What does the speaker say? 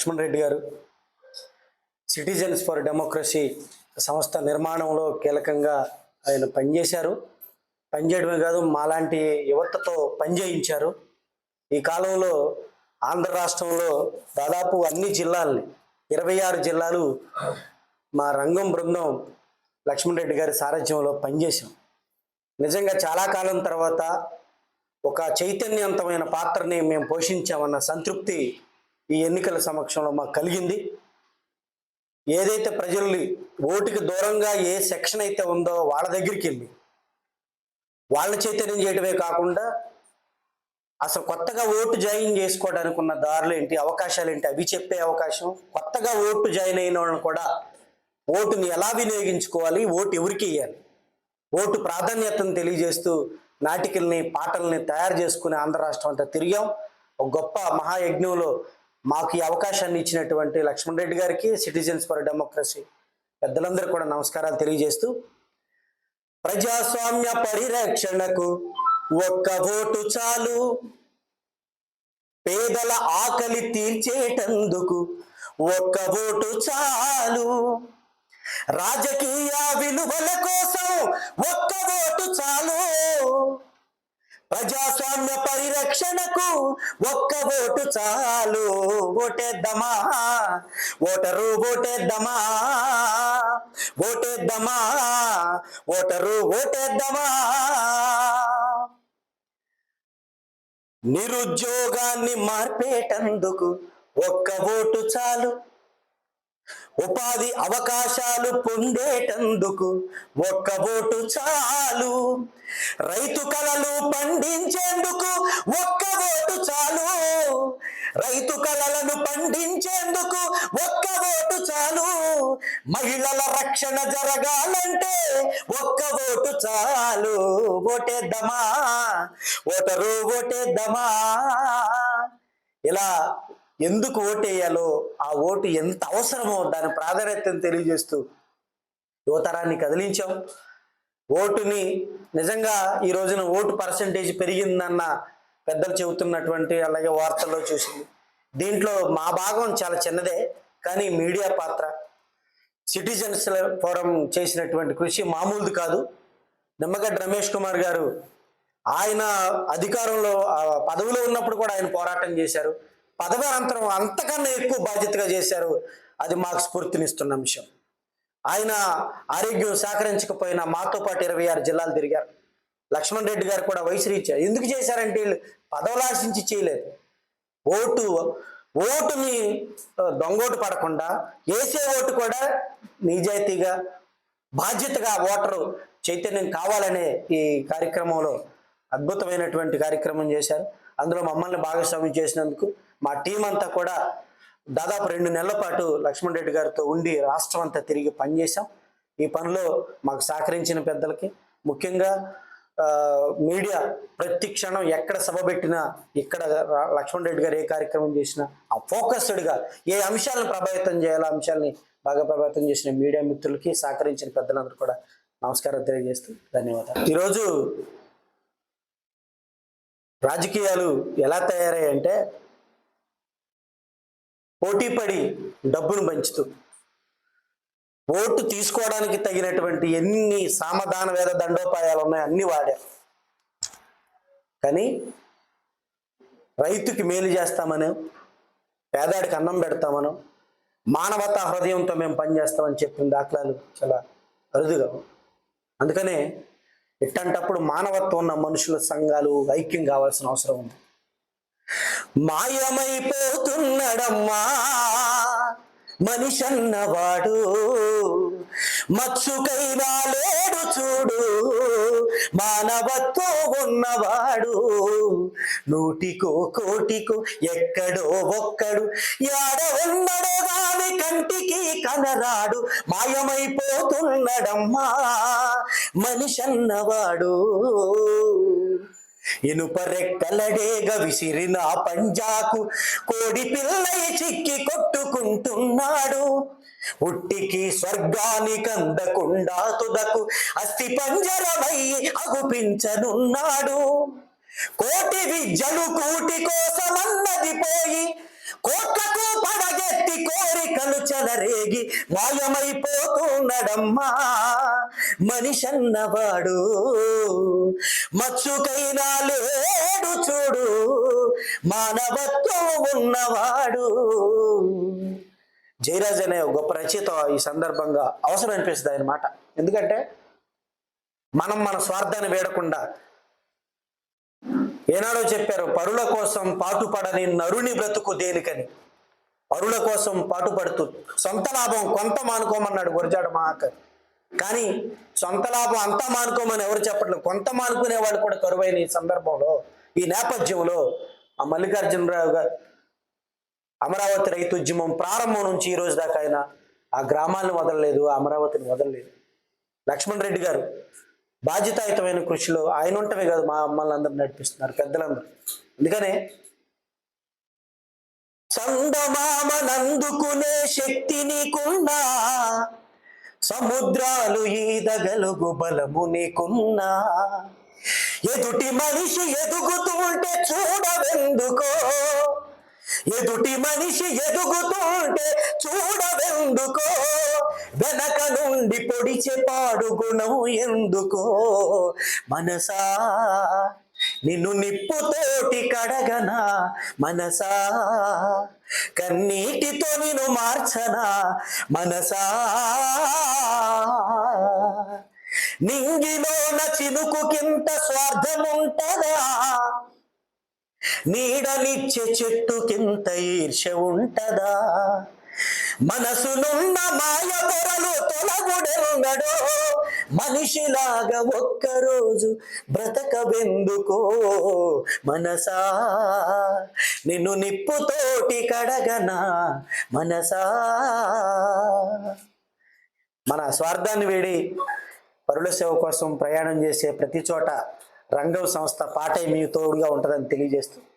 లక్ష్మణ్ రెడ్డి గారు. Citizens for democracy సంస్థ నిర్మాణంలో కీలకంగా ఆయన పనిచేశారు. పనిచేయడమే కాదు మాలాంటి యువతతో పనిచేయించారు. ఈ కాలంలో ఆంధ్ర రాష్ట్రంలో దాదాపు అన్ని జిల్లాల్ని ఇరవై ఆరు జిల్లాలు మా రంగం బృందం లక్ష్మణ్ రెడ్డి గారి సారథ్యంలో పనిచేసాం నిజంగా చాలా కాలం తర్వాత ఒక చైతన్యవంతమైన పాత్రని మేము పోషించామన్న సంతృప్తి ఈ ఎన్నికల సమక్షంలో మాకు కలిగింది. ఏదైతే ప్రజల్ని ఓటుకి దూరంగా ఏ సెక్షన్ అయితే ఉందో వాళ్ళ దగ్గరికి వెళ్ళి వాళ్ళ చైతన్యం చేయడమే కాకుండా అసలు కొత్తగా ఓటు జాయిన్ చేసుకోవడానికి ఉన్న దారులు ఏంటి అవకాశాలు ఏంటి అవి చెప్పే అవకాశం కొత్తగా ఓటు జాయిన్ అయిన వాళ్ళని కూడా ఓటుని ఎలా వినియోగించుకోవాలి ఓటు ఎవరికి ఇవ్వాలి ఓటు ప్రాధాన్యతను తెలియజేస్తూ నాటికల్ని పాటల్ని తయారు చేసుకుని ఆంధ్ర రాష్ట్రం అంతా తిరిగాం. ఒక గొప్ప మహాయజ్ఞంలో మాకు ఈ అవకాశాన్ని ఇచ్చినటువంటి లక్ష్మణ్ రెడ్డి గారికి సిటిజన్స్ ఫర్ డెమోక్రసీ పెద్దలందరూ కూడా నమస్కారాలు తెలియజేస్తూ ప్రజాస్వామ్య పరిరక్షణకు ఒక్క ఓటు చాలు. పేదల ఆకలి తీర్చేటందుకు ఒక్క ఓటు చాలు. రాజకీయ విలువల కోసం ఒక్క ఓటు చాలు. ప్రజాస్వామ్య పరిరక్షణకు ఒక్క ఓటు చాలు. ఓటేద్దామా? ఓటరు ఓటేద్దామా? ఓటేద్దామా? ఓటరు ఓటేద్దామా? నిరుద్యోగాన్ని మార్పేటందుకు ఒక్క ఓటు చాలు. ఉపాధి అవకాశాలు పొందేటందుకు ఒక్క ఓటు చాలు. రైతు కళలు పండించేందుకు ఒక్క ఓటు చాలు. రైతు కళలను పండించేందుకు ఒక్క ఓటు చాలు. మహిళల రక్షణ జరగాలంటే ఒక్క ఓటు చాలు. ఓటేద్దామా? ఓటరు ఓటేద్దామా? ఇలా ఎందుకు ఓటేయాలో ఆ ఓటు ఎంత అవసరమో దాని ప్రాధాన్యతను తెలియజేస్తూ యువతరాన్ని కదిలించాం. ఓటుని నిజంగా ఈ రోజున ఓటు పర్సంటేజ్ పెరిగిందన్న పెద్దలు చెబుతున్నటువంటి అలాగే వార్తల్లో చూసింది. దీంట్లో మా భాగం చాలా చిన్నదే కానీ మీడియా పాత్ర. సిటిజన్స్ ఫోరం చేసినటువంటి కృషి మామూలుది కాదు. నిమ్మగడ్డ రమేష్ కుమార్ గారు ఆయన అధికారంలో ఆ పదవిలో ఉన్నప్పుడు కూడా ఆయన పోరాటం చేశారు. పదవి అంతకన్నా ఎక్కువ బాధ్యతగా చేశారు. అది మాకు స్ఫూర్తినిస్తున్న అంశం. ఆయన ఆరోగ్యం సహకరించకపోయినా మాతో పాటు ఇరవై ఆరు జిల్లాలు తిరిగారు. లక్ష్మణ్ రెడ్డి గారు కూడా వయసు ఇచ్చారు. ఎందుకు చేశారంటే వీళ్ళు పదవులు ఆశించి చేయలేదు. ఓటు ఓటుని దొంగోటు పడకుండా వేసే ఓటు కూడా నిజాయితీగా బాధ్యతగా ఓటరు చైతన్యం కావాలనే ఈ కార్యక్రమంలో అద్భుతమైనటువంటి కార్యక్రమం చేశారు. అందులో మమ్మల్ని భాగస్వామ్యం చేసినందుకు మా టీం అంతా కూడా దాదాపు రెండు నెలల పాటు లక్ష్మణ్ రెడ్డి గారితో ఉండి రాష్ట్రం అంతా తిరిగి పనిచేశాం. ఈ పనిలో మాకు సహకరించిన పెద్దలకి ముఖ్యంగా మీడియా ప్రతి క్షణం ఎక్కడ సభ పెట్టినా ఇక్కడ లక్ష్మణ్ రెడ్డి గారు ఏ కార్యక్రమం చేసినా ఆ ఫోకస్డ్గా ఏ అంశాలను ప్రభావితం చేయాలో అంశాలని బాగా ప్రభావితం చేసిన మీడియా మిత్రులకి సహకరించిన పెద్దలందరూ కూడా నమస్కారం తెలియజేస్తూ ధన్యవాదాలు. ఈరోజు రాజకీయాలు ఎలా పోటీ పోటీపడి డబ్బును పంచుతూ ఓటు తీసుకోవడానికి తగినటువంటి ఎన్ని సామధాన వేద దండోపాయాలు ఉన్నాయో అన్ని వాడారు కానీ రైతుకి మేలు చేస్తామని పేదాడికి అన్నం పెడతామనో మానవతా హృదయంతో మేము పనిచేస్తామని చెప్పిన దాఖలాలు చాలా అరుదుగా అందుకనే ఇట్టంటప్పుడు మానవత్వం ఉన్న మనుషుల సంఘాలు ఐక్యం కావాల్సిన అవసరం ఉంది. మాయమైపోతున్నాడమ్మా. మనిషన్నవాడు మత్సుకైనా లేడు చూడు మానవత్వం ఉన్నవాడు. నూటికో కోటికో ఎక్కడో ఒక్కడు యాడ ఉన్నడో గాని కంటికి కనరాడు. మాయమైపోతున్నాడమ్మా. మనిషన్నవాడు. ఇనుప రెక్కలడేగ విసిరిన పంజాకు కోడి పిల్లయి చిక్కి కొట్టుకుంటున్నాడు. ఉట్టికి స్వర్గానికి అందకుండా తుదకు అస్థి పంజరమై అగుపించనున్నాడు. కోటి విద్యలు కూటి కోసమన్నది పోయి కోరికలు చెలరేగి మాయమైపోతున్నాడమ్మా. మనిషన్నవాడు మచ్చుకైనా లేడు చూడు మానవత్వం ఉన్నవాడు. జయరాజ్ అనే ఒక గొప్ప రచయిత ఈ సందర్భంగా అవసరం అనిపిస్తుంది ఆయన మాట. ఎందుకంటే మనం మన స్వార్థాన్ని వేడకుండా ఏనాడో చెప్పారు పరుల కోసం పాటుపడని నరుని బ్రతుకు దేనికని. పరుల కోసం పాటుపడుతూ సొంత లాభం కొంత మానుకోమన్నాడు గురజాడ మహాకర్ కానీ సొంత లాభం అంతా మానుకోమని ఎవరు చెప్పట్లేదు. కొంత మానుకునే వాళ్ళు కూడా కరువైన ఈ సందర్భంలో ఈ నేపథ్యంలో ఆ మల్లికార్జునరావు గారు అమరావతి రైతు ఉద్యమం ప్రారంభం నుంచి ఈ రోజు దాకా ఆయన ఆ గ్రామాలను వదలలేదు ఆ అమరావతిని వదలలేదు. లక్ష్మణ్ రెడ్డి గారు బాధ్యతాయుతమైన కృషిలో ఆయన ఉంటమే కాదు మా అమ్మల్ని అందరూ నడిపిస్తున్నారు పెద్దలందరూ. అందుకనే చందమామనందుకునే శక్తి నీకున్నా సముద్రాలు ఈదగలుగు బలము నీకున్నా. ఎదుటి మనిషి ఎదుగుతుంటే చూడవెందుకో ఎదుటి మనిషి ఎదుగుతుంటే చూడవెందుకో వెనక నుండి పొడిచే పాడు గుణం ఎందుకో మనసా నిన్ను నిప్పుతోటి కడగనా మనసా? కన్నీటితో నిన్ను మార్చనా మనసా? నింగిలోన చినుకుకింత స్వార్థముంటదా? నీడనిచ్చే చెట్టుకింత ఈర్ష ఉంటదా? మనసునున్న మాయ పొరలు తొలగుడెంగడో మనిషిలాగా ఒక్కరోజు బ్రతకబెందుకో మనసా నిన్ను నిప్పుతోటి కడగనా? మనసా? మన స్వార్థాన్ని వేడి పరుల సేవ కోసం ప్రయాణం చేసే ప్రతి చోట రంగం సంస్థ పాటే మీ తోడుగా ఉంటుందని తెలియజేస్తుంది